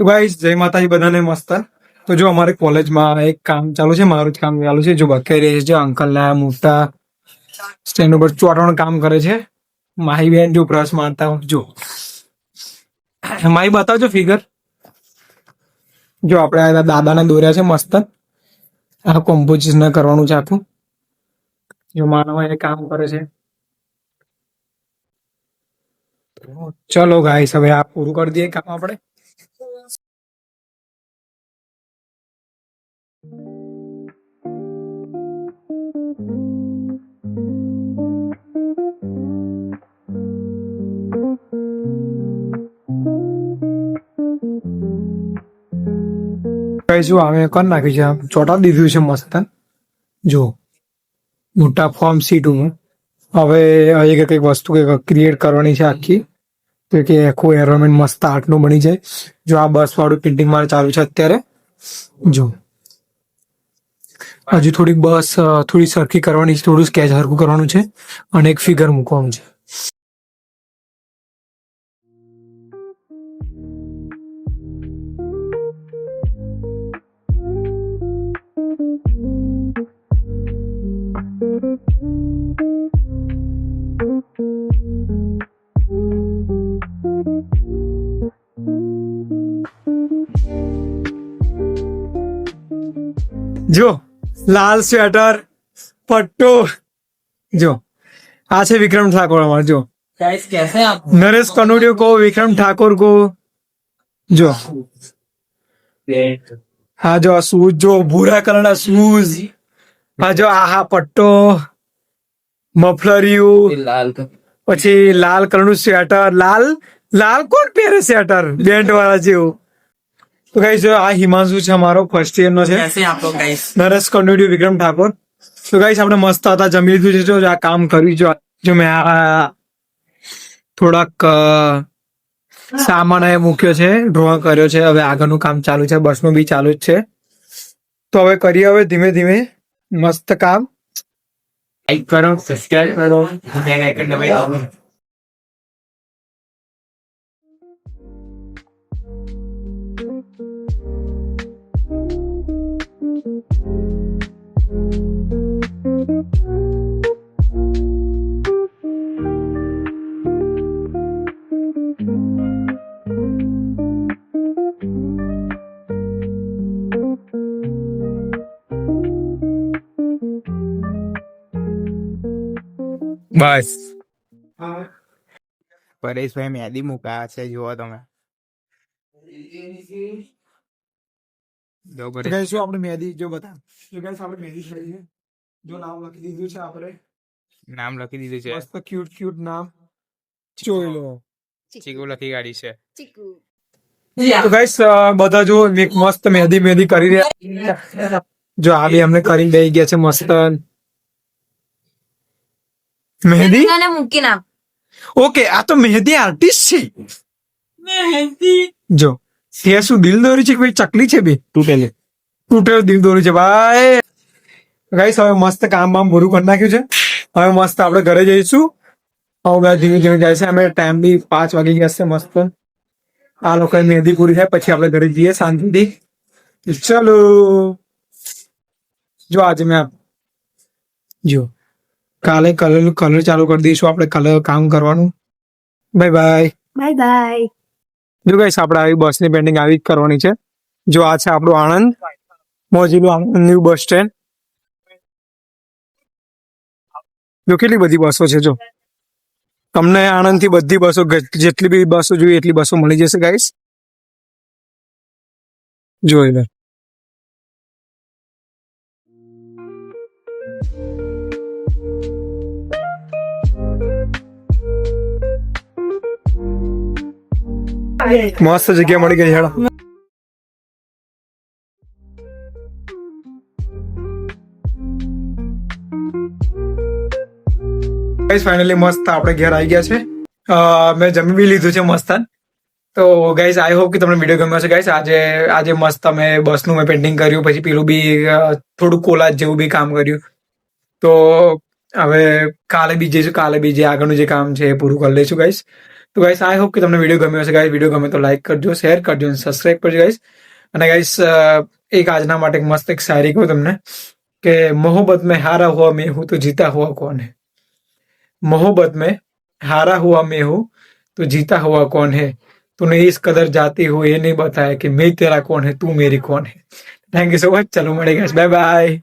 તો ગાઈસ જય માતાજી બધાને મસ્ત. તો જો અમારે કોલેજમાં એક કામ ચાલુ છે, મારું જ કામ ચાલુ છે. જો બકાઈ રહી છે, અંકલ ના મોટા સ્ટેન્ડ ઉપર ચોટણ કામ કરે છે. માહી બેન જો બ્રશ મારતા જો. માહી, બતાવજો ફિગર જો આપણે દાદાને દોર્યા છે, મસ્ત. આ કોમ્પોઝિશન કરવાનું છે આખું. જો માનવ એ કામ કરે છે. ચલો ગાઈસ હવે આ પૂરું કરી દઈએ કામ આપણે. કઈ જો અમે કરી નાખ્યું છે. આમ ચોટા દીધું છે મસ્ત. જો, મોટા ફોર્મ સીટું હવે અહીં કંઈક વસ્તુ કંઈક ક્રિએટ કરવાની છે આખી. તો કે આખું એન્વાયરમેન્ટ મસ્ત આર્ટનું બની જાય. જો આ બસ વાળું પેઇન્ટિંગ મારે ચાલુ છે અત્યારે. જો. હજુ થોડીક બસ થોડી સરખી કરવાની છે, થોડું સ્કેચ હરખું કરવાનું છે અને એક ફિગર મૂકવાનું છે. જો લાલ સ્વેટર પટ્ટો જો આ છે વિક્રમ ઠાકોર અમારો જો. ગાઈસ કેસે આપ? નરેશ કનોડિયો કો વિક્રમ ઠાકોર કો જો. હા જો આ શૂઝ જો ભૂરા કલરના શૂઝ હા જો આ હા પટ્ટો મફલરિયું લાલ પછી લાલ કલરનું સ્વેટર લાલ લાલ કોણ પહેરે સ્વેટર? બેન્ડ વાળા જેવું. તો ગાઈસ આ હિમાંશુ છે અમારો ફર્સ્ટ યર નો છે. નરેશ કોન્ડ્યુટી વિક્રમ ઠાકોર. તો ગાઈસ આપણે મસ્ત હતા જમી લીધું છે. જો આ કામ કરી છે જો મેં આ થોડાક સામાન એ મૂક્યો છે ડ્રો કર્યો છે. હવે આગળનું કામ ચાલુ છે. બસનું બી ચાલુ જ છે. તો હવે કરીએ હવે ધીમે ધીમે. મસ્ત કામ. લાઈક કરો સબસ્ક્રાઇબ કરો. બસ પરેશભાઈ મેદી મુકાયા છે જુઓ તમે જો તો ગાઈસ જો આપણે મહેંદી જો બતા જો ગાઈસ આપણે મહેંદી છે જો નામ લખી દીધું છે આપણે. નામ લખી દીધું છે. મસ્ત ક્યુટ ક્યુટ નામ. જોઈ લો ચીકુ. લખી ગાડી છે. ચીકુ. તો ગાઈસ બધા જો એક મસ્ત મહેંદી મહેંદી કરી રહ્યા જો આ બી અમને કરીને દઈ ગયા છે મસ્ત. મહેંદી? અને મૂકી નાખ. ઓકે આ તો મહેંદી આર્ટિસ્ટ છે. જો. તે શું દિલ દોરી છે કે ભાઈ ચકલી છે બે? તૂટેલી તૂટેલું દિલ દોરી છે ભાઈ. ગાઈસ હવે મસ્ત કામ બામ પૂરું કરી નાખ્યું છે. હવે મસ્ત આપણે ઘરે જઈશું. હવે બધા ધીમે ધીમે જાય છે. અમે ટાઈમ બી પાંચ વાગી ગયા છે મસ્ત. આ લોકો મહેંદી પૂરી થાય પછી આપણે ઘરે જઈએ શાંતિથી. ચલો. જો આજે મેં આપ- જો. કાલે કલર કલર ચાલુ કરી દઈશું આપણે કલર કામ કરવાનું. બાય બાય બાય બાય જો કઈ આપણે આવી બસની પેન્ટિંગ આવી જ કરવાની છે. જો આ છે આપણું આણંદ, મોજીલું આણંદ ન્યુ બસ સ્ટેન્ડ જો કેટલી બધી બસો છે જો. તમને આણંદથી બધી બસો જેટલી બી બસો જોઈએ એટલી બસો મળી જશે ગાઈસ જોઈ લે. મસ્ત જગ્યા મળી ગઈ હેડો ગાઈસ ફાઇનલી મસ્ત આપણે ઘેર આવી ગયા છે. મેં જમી બી લીધું છે મસ્ત તો ગાઈસ આઈ હોપ કે તમને વીડિયો ગમ્યો છે ગાઈસ આજે આજે મસ્ત અમે બસનું મેં પેન્ટિંગ કર્યું, પછી પેલું બી થોડું કોલાજ જેવું બી કામ કર્યું. તો હવે કાલે બી જઈશું કાલે બી જે આગળનું જે કામ છે એ પૂરું કરી લઈશું ગાઈસ તો ગાઈસ આઈ હોપ કે તમને વિડીયો ગમ્યો હશે ગાઈસ વિડીયો ગમે તો લાઈક કરજો શેર કરજો અને સબસ્ક્રાઇબ કરજો ગાઈસ અને ગાઈસ એક આજના માટે એક મસ્ત એક શાયરી કહું તમને કે મોહબ્બત में हारा हुआ मैं हूं तो जीता हुआ कौन है मोहब्बत में हारा हुआ मैं हूं तो जीता हुआ कौन है तूने इस कदर जाती हो ये नहीं बताया कि मैं तेरा कौन है तू मेरी कौन है थैंक यू सो मच चलो મળે ગાઈસ બાય બાય